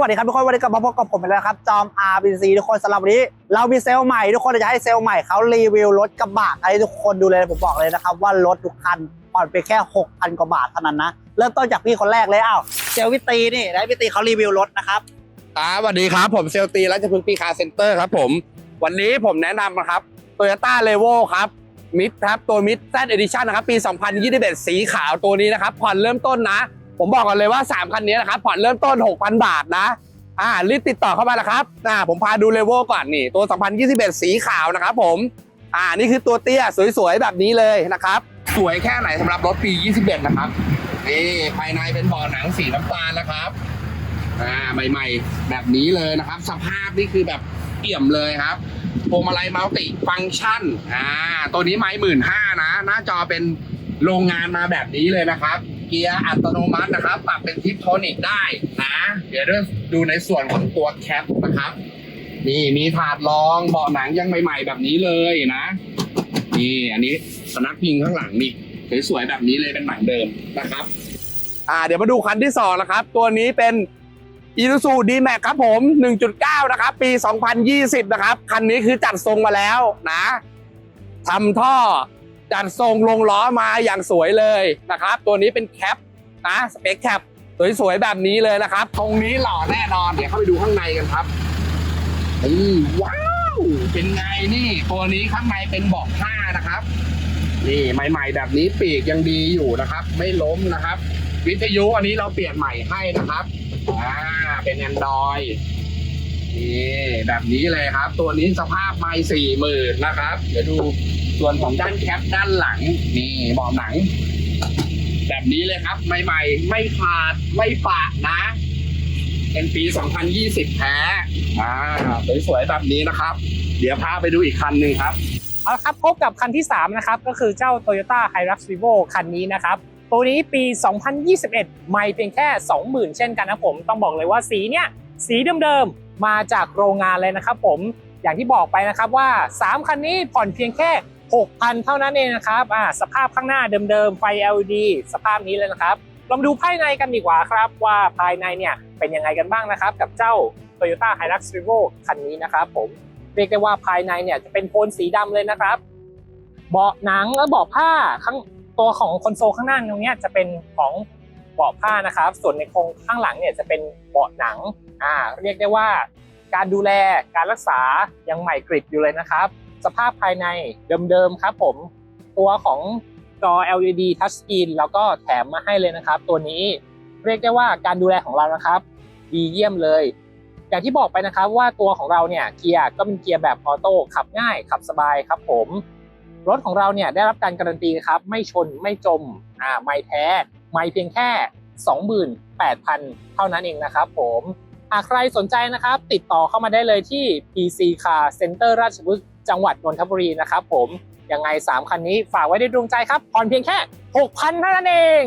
วัสดีครับทุกคนวันนี้กลับมาพบกับผมอีกแล้วครับจอม RBC ทุกคนสำหรับวันนี้ เรามีเซลล์ใหม่ทุกคนจะให้เซลล์ใหม่เขารีวิวรถกระบะให้ทุกคนดูเลยผมบอกเลยนะครับว่ารถทุกคันผ่อนไปแค่ 6,000 กว่าบาทเท่านั้นนะเริ่มต้นจากพี่คนแรกเลยอ้าวเซลล์พี่ตีนี่ไดพี่ตีเขารีวิวรถนะครับครับสวัสดีครับผมเซลตีรัชพฤกษ์ปีคาเซ็นเตอร์ครับผม วันนี้ผมแนะนำนะครับโตโยต้าเลโวครับมิดครับตัวมิดแซดเอดิชันนะครับปี 2021 สีขาวตัวนี้นะครับผ่อนเริ่มต้นนะ ผมบอกก่อนเลยว่า 3 คันนี้นะครับผ่อนเริ่มต้น 6,000 บาทนะอ่ารีบติดต่อเข้ามาแล้วครับอ่าผมพาดูเลโวลก่อนนี่ตัว 2021 สีขาวนะครับผมอ่านี่คือตัวเตี้ยสวยๆแบบนี้เลยนะครับ สวยแค่ไหนสำหรับรถปี 21 นะครับนี่ภายในเป็นเบาะหนังสีน้ำตาลนะครับอ่าใหม่ๆ แบบนี้เลยนะครับ สภาพนี่คือแบบเอี่ยมเลยครับพวงมาลัยมัลติฟังก์ชันอ่าตัวนี้ไม้หมื่นห้านะ หน้าจอเป็นโรงงานมาแบบนี้เลยนะครับ เกียร์อัตโนมัตินะครับ ปรับเป็นทิปโทนิกได้นะ เดี๋ยวเริ่มดูในส่วนของตัวแคปนะครับ นี่มีถาดรองเบาะหนังยังใหม่ ๆ แบบนี้เลยนะ นี่อันนี้สนักพิงข้างหลังนี่สวยๆแบบนี้เลยเป็นหนังเดิมนะครับ อ่าเดี๋ยวมาดูคันที่สองนะครับ ตัวนี้เป็นอีซูซูดีแม็กครับผม 1.9 นะครับ ปี 2020 นะครับ คันนี้คือจัดทรงมาแล้วนะทำท่อ จัดทรงลงล้อมาอย่างสวยเลยนะครับ ตัวนี้เป็นแคปนะสเปคแคปสวยๆแบบนี้เลยนะครับตรงนี้หล่อแน่นอน เดี๋ยวเข้าไปดูข้างในกันครับนี่ว้าว เป็นไงนี่ ตัวนี้ข้างในเป็นเบาะผ้านะครับ นี่ใหม่ ๆ แบบนี้ปีกยังดีอยู่นะครับ ไม่ล้มนะครับ วิทยุอันนี้เราเปลี่ยนใหม่ให้นะครับอ่าเป็นแอนดรอยนี่แบบนี้เลยครับ ตัวนี้สภาพไม่สี่หมื่นนะครับ เดี๋ยวดู ส่วนของด้านแคปด้านหลังนี่เบาะหนัง แบบนี้เลยครับ ใหม่ๆ ไม่ขาดไม่ปะนะ เป็นปี 2020 แท้อ่าสวยๆแบบนี้นะครับ เดี๋ยวพาไปดูอีกคันหนึ่งครับเอาละครับพบกับคันที่ 3 นะครับ ก็คือเจ้า Toyota Hilux Vivo คันนี้นะครับ ตัวนี้ปี 2021 ไม่เพียงแค่ 20,000 เช่นกันนะผม ต้องบอกเลยว่าสีเนี่ย สีเดิมๆ มาจากโรงงานเลยนะครับผม อย่างที่บอกไปนะครับว่า 3 คันนี้ผ่อนเพียงแค่ 6,000 เท่านั้นเองนะครับอ่าสภาพข้างหน้าเดิมๆ ไฟ LED สภาพนี้เลยนะครับลองดูภายในกันดีกว่าครับ ว่าภายในเนี่ยเป็นยังไงกันบ้างนะครับ กับเจ้า Toyota Hilux Vivo คันนี้นะครับผมเรียกได้ว่าภายในเนี่ยจะเป็นโทนสีดำเลยนะครับ เบาะหนังและเบาะผ้าข้างตัวของคอนโซลข้างหน้าตรงนี้จะเป็นของเบาะผ้านะครับ ส่วนในโครงข้างหลังเนี่ยจะเป็นเบาะหนังอ่าเรียกได้ว่า การดูแลการรักษายังใหม่กริบอยู่เลยนะครับ สภาพภายในเดิมๆครับผม ตัวของจอ LED Touchscreen แล้วก็แถมมาให้เลยนะครับ ตัวนี้เรียกได้ว่าการดูแลของเรานะครับ ดีเยี่ยมเลย อย่างที่บอกไปนะครับว่าตัวของเราเนี่ยเกียร์ก็เป็นเกียร์แบบออโต้ขับง่ายขับสบายครับผม รถของเราเนี่ยได้รับการการันตีครับไม่ชนไม่จมอ่าไม่แท้ ไม่เพียงแค่ 28,000 เท่านั้นเองนะครับผม หากใครสนใจนะครับ ติดต่อเข้ามาได้เลยที่ PC Car Center ราชบุรีจังหวัดนนทบุรีนะครับผมยังไง 3 คันนี้ฝากไว้ในดวงใจครับผ่อนเพียงแค่ 6,000เท่านั้นเอง